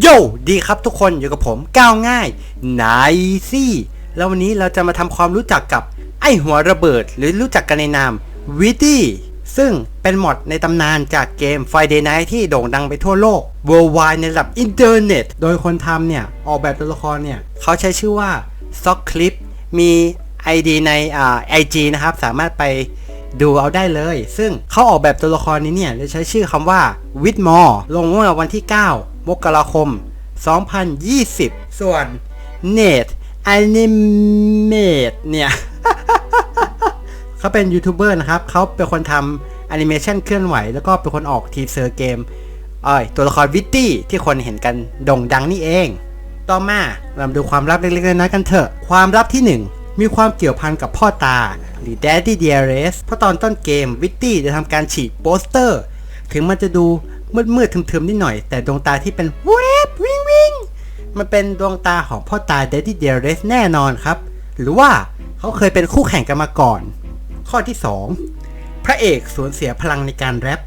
โยดีครับทุกคนอยู่กับผมก้าวง่ายนายซี่แล้ววันนี้เราจะมาทำความรู้จักกับไอหัวระเบิด หรือรู้จักกันในนามวิตี้ซึ่งเป็นมอดในตำนานจากเกม Friday Night ที่โด่งดังไปทั่วโลก worldwide ในระดับอินเทอร์เน็ต โดยคนทำเนี่ย ออกแบบตัวละครเนี่ย เขาใช้ชื่อว่า Sock Clip มี ID ในอ่า IG นะครับ สามารถไปดูเอาได้เลย ซึ่งเขาออกแบบตัวละครนี้เนี่ยจะใช้ชื่อคำว่า w i t m o r e ลงเมื่อวันที่ 9 มกราคม 2020 ส่วน Net Animate เนี่ย เขาเป็นยูทูบเบอร์นะครับ เขาเป็นคนทำแอนิเมชันเคลื่อนไหว แล้วก็เป็นคนออกทีเซอร์เกมเอ้ยตัวละครวิตตี้ที่คนเห็นกันโด่งดังนี่เอง ต่อมาเรามาดูความลับเล็กๆน้อยๆกันเถอะ ความลับที่ 1มีความเกี่ยวพันกับพ่อตา หรือ Daddy Dearest เพราะตอนต้นเกมวิตตี้จะทำการฉีกโปสเตอร์ ถึงมันจะดู มืดๆทึมๆนิดหน่อย แต่ดวงตาที่เป็นเวบวิงวิงมันเป็นดวงตาของพ่อตา Daddy Dearest แน่นอนครับ หรือว่าเขาเคยเป็นคู่แข่งกันมาก่อน ข้อที่ 2 พระเอกสูญเสียพลังในการแรป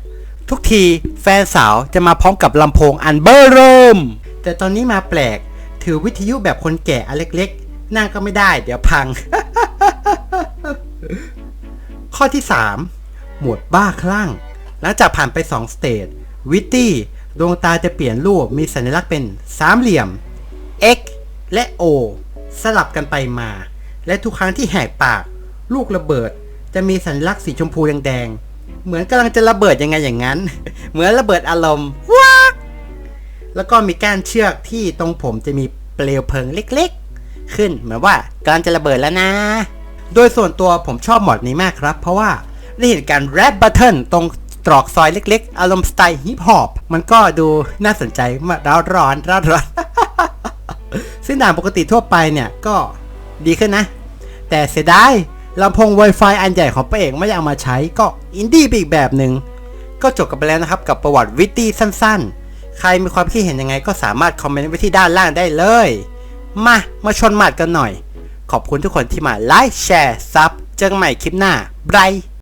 ทุกทีแฟนสาวจะมาพร้อมกับลำโพงอันเบอร์เริ่ม แต่ตอนนี้มาแปลก ถือวิทยุแบบคนแก่อันเล็กๆ นั่งก็ไม่ได้เดี๋ยวพัง ข้อที่ 3 หมวดบ้าคลั่ง หลังจากผ่านไป 2 สเตจ วิตตี้ดวงตาจะเปลี่ยนรูปมีสัญลักษณ์เป็นสามเหลี่ยม X และ O สลับกันไปมา และทุกครั้งที่แหกปาก ลูกระเบิดจะมีสัญลักษณ์สีชมพูแดงๆเหมือนกำลังจะระเบิดยังไงอย่างนั้น เหมือนระเบิดอารมณ์ว้าแล้วก็มีก้านเชือกที่ตรงผมจะมีเปลวเพลิงเล็กๆ ขึ้นเหมือนว่ากำลังจะระเบิดแล้วนะ โดยส่วนตัวผมชอบหมอดนี้มากครับ เพราะว่าได้เห็นการแรปบัตเทิลตรง ตรอกซอยเล็กๆ อารมณ์สไตล์ฮิปฮอปมันก็ดูน่าสนใจมากร้อนร้อนร้อนร้อนซึ่งด่านปกติทั่วไปเนี่ยก็ดีขึ้นนะ แต่เสียดายลำโพง Wi-Fi อันใหญ่ของพระเอกไม่ได้เอามาใช้ก็อินดี้ไปอีกแบบหนึ่งก็จบกันไปแล้วนะครับกับประวัติวิตตี้สั้นๆ ใครมีความคิดเห็นยังไงก็สามารถคอมเมนต์ไว้ที่ด้านล่างได้เลย มา มาชนหมัดกันหน่อย ขอบคุณทุกคนที่มาไลค์แชร์ซับเจอกันใหม่คลิปหน้าบาย